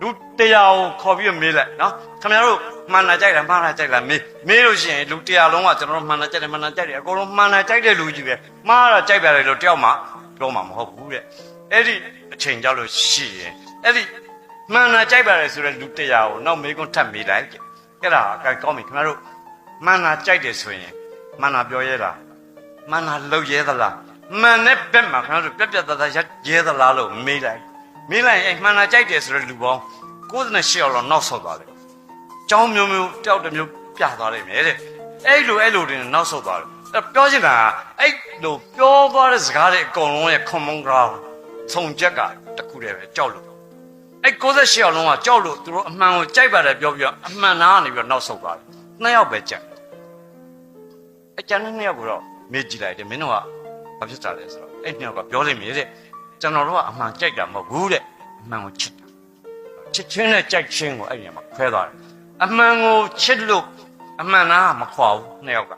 လူတရားကိုခေါ်ပြီးတော့မေးလိုက်နော်ခင်ဗျားတို့မှန်တာကြိုက်တာမှန်တာကြိုက်တာမေးမေးလို့ရှိရင်လူတရားလုံးကကျွန်တော်တို့မှန်တာကြိုက်တယ်မှန်တာကြိုက်တယ်အကုန်လုံးမှန်တာကြိုက်တဲ့လူကြီးပဲမှားတာကြိုက်ပါတယ်လို့တယောက်မှပြောမှာမဟုတ်ဘူးတဲ့အဲ့ဒီအချိန်ကြောက်လို့ရှိရင်အဲ့ဒီမှန်တာကြိုက်ပါတယ်ဆိုတဲ့လူတရားကိုနောက်မေးခွန်းထပ်မေးလိုက်တဲ့အဲ့ဒါအကကောင်းပြီခင်ဗျားတို့မှန်တာကြိုက်တယ်ဆိုရင်မှန်တာပြောရဲလားမှန်တာလုံရဲသလားမှန်တဲ့ဘက်မှာခင်ဗျားတို့ပြက်ပြက်သားသားရဲသလားလို့မေးလိုက် မေးလိုက်ရင်အဲ့မှန်တာကြိုက်တယ်ဆိုတဲ့လူပေါင်း98ယောက်လောက်နောက်ဆုတ်သွားတယ်။ကြောင်းမျိုးမျိုးတယောက်တစ်မျိုးပြသွားလိမ့်မယ်တဲ့။အဲ့လိုအဲ့လိုတွေနဲ့နောက်ဆုတ်သွားတယ်။အဲ့ပြောချင်တာကအဲ့လိုပြောသွားတဲ့စကားတွေအကုန်လုံးရဲ့ common ground ခြုံချက်ကတစ်ခုတည်းပဲကြောက်လို့အဲ့98ယောက်လုံးကကြောက်လို့သူတို့အမှန်ကိုကြိုက်ပါတယ်ပြောပြီးတော့အမှန်နာကနေပြီးတော့နောက်ဆုတ်သွားတယ်။နှစ်ယောက်ပဲကြက်အကျန်တဲ့နှစ်ယောက်ကိုတော့မေးကြည့်လိုက်တယ်မင်းတို့ကဘာဖြစ်ကြလဲဆိုတော့အဲ့နှစ်ယောက်ကပြောလိမ့်မယ်တဲ့ ကျွန်တော်တို့ကအမှန်ကြိုက်တာမဟုတ်ဘူးတဲ့အမှန်ကိုချစ်တာချစ်ချင်းနဲ့ကြိုက်ချင်းကိုအဲ့ဒီမှာခွဲသွားတယ်အမှန်ကိုချစ်လို့အမှန်နာကမခွာဘူးနှစ်ယောက်က